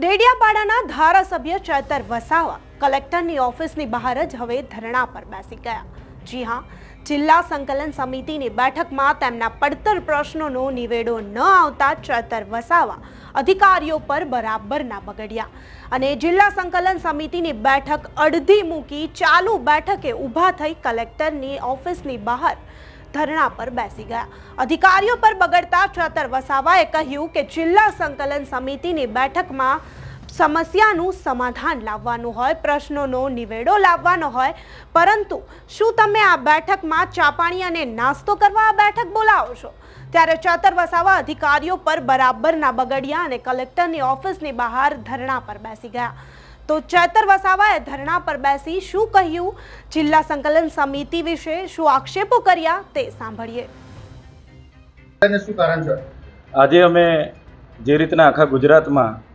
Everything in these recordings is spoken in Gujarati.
ડેડિયાપાડાના ધારાસભ્ય ચેતર વસાવા કલેક્ટરની ઓફિસની બહાર જ હવે ધરણા પર બેસી ગયા. જી હા. જિલ્લા સંકલન સમિતિની બેઠકમાં તેમના પડતર પ્રશ્નોનો નિવેડો ન આવતા ચેતર વસાવા અધિકારીઓ પર બરાબરના બગડ્યા. અને જિલ્લા સંકલન સમિતિની બેઠક અડધી મૂકી ચાલુ બેઠકે ઊભા થઈ કલેક્ટરની ઓફિસની બહાર ધરણા પર બેસી ગયા. અધિકારીઓ પર બગડતા ચેતર વસાવાએ કહ્યું કે જિલ્લા સંકલન સમિતિની બેઠકમાં સમસ્યાનું સમાધાન લાવવાનું હોય પ્રશ્નોનો નિવેડો લાવવાનો હોય. પરંતુ શું તમે આ બેઠકમાં ચાપાણી અને નાસ્તો કરવા આ બેઠક બોલાવો છો? ત્યારે ચેતર વસાવા અધિકારીઓ પર બરાબરના બગડ્યા અને કલેક્ટરની ઓફિસની બહાર ધરણા પર બેસી ગયા. તો ચેતર વસાવાએ ધરણા પર બેસી શું કહ્યું? જિલ્લા સંકલન સમિતિ વિશે શું આક્ષેપો કર્યા તે સાંભળીએ. એને શું કારણ છે? આજે અમે જે રીતના આખા ગુજરાતમાં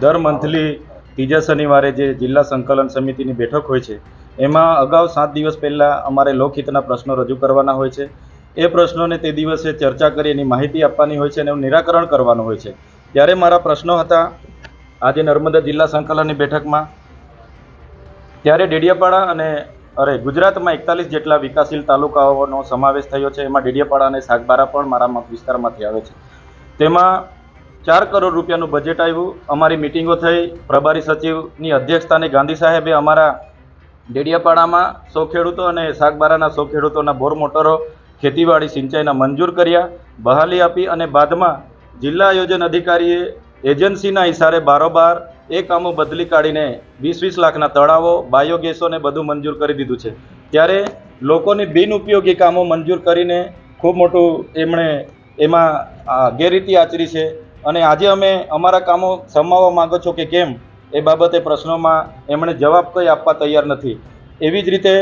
દર મંથલી ત્રીજા શનિવારે જે જિલ્લા સંકલન સમિતિની બેઠક હોય છે, એમાં અગાઉ સાત દિવસ પહેલાં અમારે લોકહિતના પ્રશ્નો રજૂ કરવાના હોય છે. એ પ્રશ્નોને તે દિવસે ચર્ચા કરી એની માહિતી આપવાની હોય છે અને એનું નિરાકરણ કરવાનું હોય છે. ત્યારે મારા પ્રશ્નો હતા, આજે નર્મદા જિલ્લા સંકલનની બેઠકમાં. ત્યારે ડેડિયાપાડા અને, અરે, ગુજરાતમાં એકતાલીસ જેટલા વિકાસશીલ તાલુકાઓનો સમાવેશ થયો છે. એમાં ડેડિયાપાડા અને સાગબારા પણ મારા વિસ્તારમાંથી આવે છે. તેમાં ચાર કરોડ રૂપિયાનું બજેટ આવ્યું અમારી મિટિંગો થઈ. પ્રભારી સચિવની અધ્યક્ષતાને ગાંધી સાહેબે અમારા ડેડિયાપાડામાં સો ખેડૂતો અને સાગબારાના સો ખેડૂતોના બોર મોટરો, ખેતીવાડી સિંચાઈના મંજૂર કર્યા, બહાલી આપી અને બાદમાં જિલ્લા આયોજન અધિકારીએ એજન્સીના ઇશારે બારોબાર એ કામો બદલી કાઢીને વીસ વીસ લાખના તળાવો બાયોગેસોને બધું મંજૂર કરી દીધું છે. ત્યારે લોકોની બિનઉપયોગી કામો મંજૂર કરીને ખૂબ મોટું એમણે એમાં ગેરરીતિ આચરી છે. અને આજે અમે અમારા કામો સમાવવા માંગો છો કે કેમ, એ બાબતે પ્રશ્નોમાં એમણે જવાબ કંઈ આપવા તૈયાર નથી. એવી જ રીતે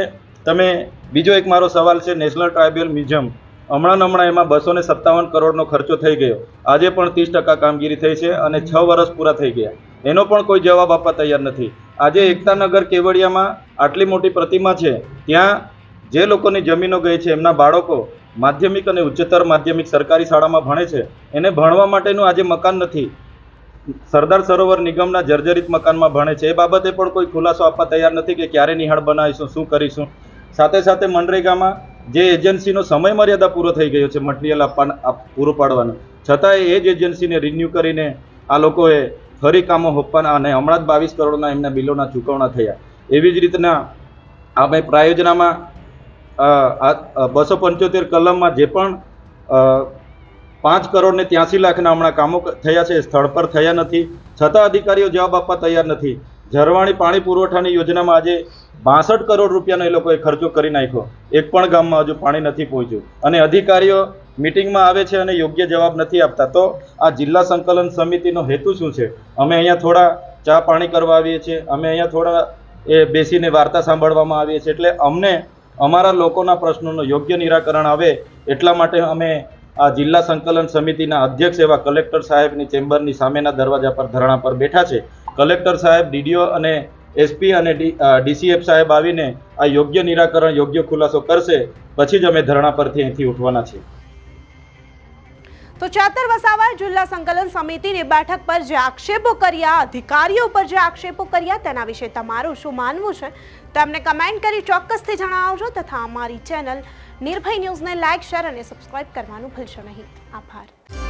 તમે, બીજો એક મારો સવાલ છે નેશનલ ટ્રાઇબલ મ્યુઝિયમ હમણાં હમણાં એમાં બસો ને સત્તાવન કરોડનો ખર્ચો થઈ ગયો. આજે પણ ત્રીસ ટકા કામગીરી થઈ છે અને છ વર્ષ પૂરા થઈ ગયા. એનો પણ કોઈ જવાબ આપવા તૈયાર નથી. આજે એકતાનગર કેવડિયામાં આટલી મોટી પ્રતિમા છે. ત્યાં જે લોકોની જમીનો ગઈ છે, એમના બાળકો માધ્યમિક અને ઉચ્ચતર માધ્યમિક સરકારી શાળામાં ભણે છે. એને ભણવા માટેનું આજે મકાન નથી. સરદાર સરોવર નિગમના જર્જરિત મકાનમાં ભણે છે. એ બાબતે પણ કોઈ ખુલાસો આપવા તૈયાર નથી કે ક્યારે નિહાળ બનાવીશું, શું કરીશું. સાથે સાથે મનરેગામાં જે એજન્સીનો સમય મર્યાદા પૂરો થઈ ગયો છે, મટીરિયલ આપવા આપ- પૂરું પાડવાનો. છતાંય એ જ એજન્સીને રિન્યૂ કરીને આ લોકોએ ફરી કામો હોપવાના અને હમણાં જ બાવીસ કરોડના એમના બિલોના ચૂકવણા થયા. એવી જ રીતના આપણે પ્રાયોજનામાં બસો પંચોતેર કલમમાં જે પણ પાંચ કરોડ ને ત્યાંસી લાખના હમણાં કામો થયા છે સ્થળ પર થયા નથી. છતાં અધિકારીઓ જવાબ આપવા તૈયાર નથી. ઝરવાણી પાણી પુરવઠાની યોજનામાં આજે બાસઠ કરોડ રૂપિયાનો એ લોકોએ ખર્ચો કરી નાખ્યો. એક પણ ગામમાં હજુ પાણી નથી પહોંચ્યું. અને અધિકારીઓ મિટિંગમાં આવે છે અને યોગ્ય જવાબ નથી આપતા. તો આ જિલ્લા સંકલન સમિતિનો હેતુ શું છે? અમે અહીંયા થોડા ચા પાણી કરવા આવીએ છીએ. અમે અહીંયા થોડા એ બેસીને વાર્તા સાંભળવામાં આવીએ છીએ. એટલે અમને અમારા લોકોના પ્રશ્નોનું યોગ્ય નિરાકરણ આવે એટલા માટે અમે આ જિલ્લા સંકલન સમિતિના અધ્યક્ષ એવા કલેક્ટર સાહેબની ચેમ્બરની સામેના દરવાજા પર ધરણા પર બેઠા છે. કલેક્ટર સાહેબ, ડીડીઓ અને એસપી અને ડીસીએફ સાહેબ આવીને આ યોગ્ય નિરાકરણ, યોગ્ય ખુલાસો કરશે. પછી જ અમે ધરણા પરથી અહીંથી ઉઠવાના છીએ. તો ચેતર વસાવાએ જિલ્લા સંકલન સમિતિની બેઠક પર જે આક્ષેપો કર્યા, અધિકારીઓ પર જે આક્ષેપો કર્યા તેના વિશે તમારું શું માનવું છે? તેમને કમેન્ટ કરી ચોક્કસથી જણાવજો તથા અમારી ચેનલ નિર્ભય ન્યૂઝને લાઇક શેર અને સબસ્ક્રાઇબ કરવાનું ભૂલશો નહીં. આભાર.